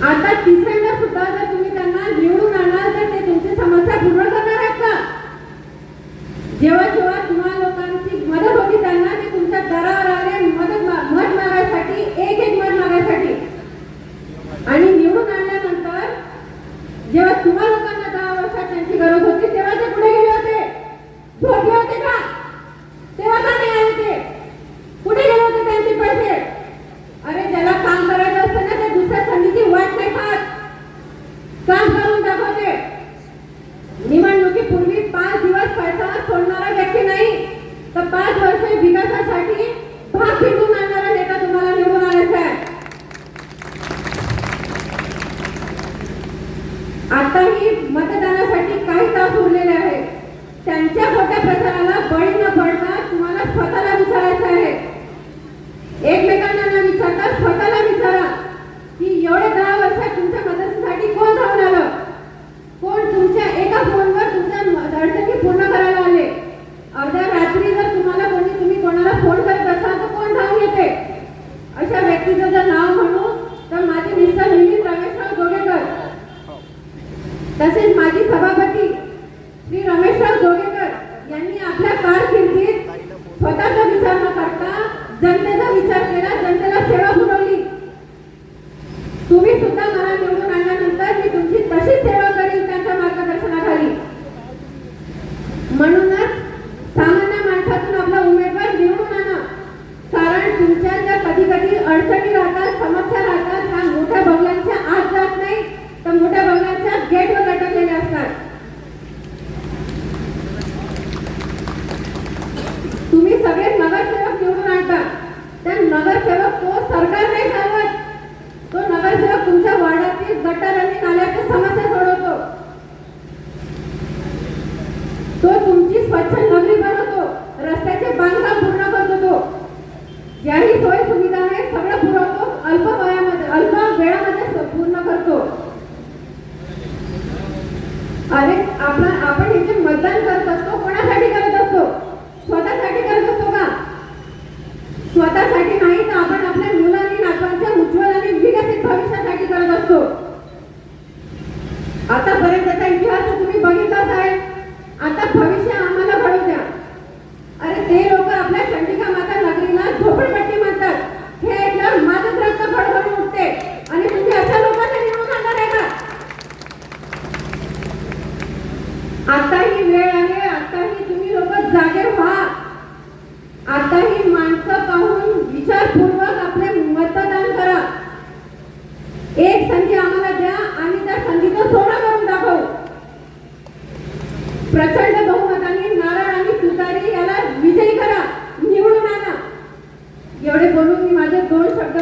आता तिसऱ्यांदा सुद्धा जर तुम्ही त्यांना निवडून आणाल तर ते तुमची समस्या पूर्ण करणार आहेत का? जेव्हा जेव्हा तुम्हाला लोकांची मदत होती त्यांना ते तुमच्या दरावर आले मदत मत मागायसाठी एक एक मत मागायसाठी. आणि निवडून आणल्यानंतर जेव्हा तुम्हा लोकांना दहा वर्षात त्यांची गरज होती तेव्हा ते पुढे गेले होते झोपले होते का तेव्हा का नाही आले ते कुठे गेले होते त्यांचे पैसे अरे ज्याला काम करायचं असतं ना ते दुसऱ्या संधीची वाट नाही पाहत काम करून तसेच माजी सभापती श्री रमेशराव जोगेकर यांनी आपल्या कारकिर्दीत स्वतःचा विचार न करता जनतेचा विचार केला जनते सगळे नगरसेवक निवडून आणतात. त्या नगरसेवक तो सरकार नाही सांगत. तो नगरसेवक तुमच्या वार्डातील गटार आणि नाल्याच्या समस्या सोडवतो. तो तुमची स्वच्छ नगरी बनवतो. रस्त्याचे बांधकाम पूर्ण करतो. तो ज्याही सोय सुविधा आहे सगळं पुरवतो. अल्प वयामध्ये अल्प वेळामध्ये पूर्ण करतो. अरे आपण आपण इथे मतदान करतो असतो कोणासाठी करत असतो स्वतःसाठी करत असतो का स्वतःसाठी नाही तर आपण आपल्या मुलांनी नातवांच्या उज्ज्वल आणि विकसित भविष्यासाठी करत असतो आतापर्यंतचा इतिहास तर तुम्ही बघितलाच आहे आता भविष्य आम्हाला घडू द्या अरे ते लोक आपल्या चंडिका माता नगरीला झोपडपट्टी म्हणतात हे ऐकल्यावर माझंच रक्त फडफडून उठते आणि तुम्ही अशा लोकांना निवडून आणणार आहे का आता ही वेळ आहे आताही तुम्ही लोक जागे व्हा आताही माणसं पाहून विचारपूर्वक आपले मतदान करा एक संधी आम्हाला द्या आणि त्या संधीचं सोनं करून दाखवू. प्रचंड बहुमताने नारळ आणि तुतारी याला विजयी करा निवडून आणा. एवढे बोलून मी माझे दोन शब्द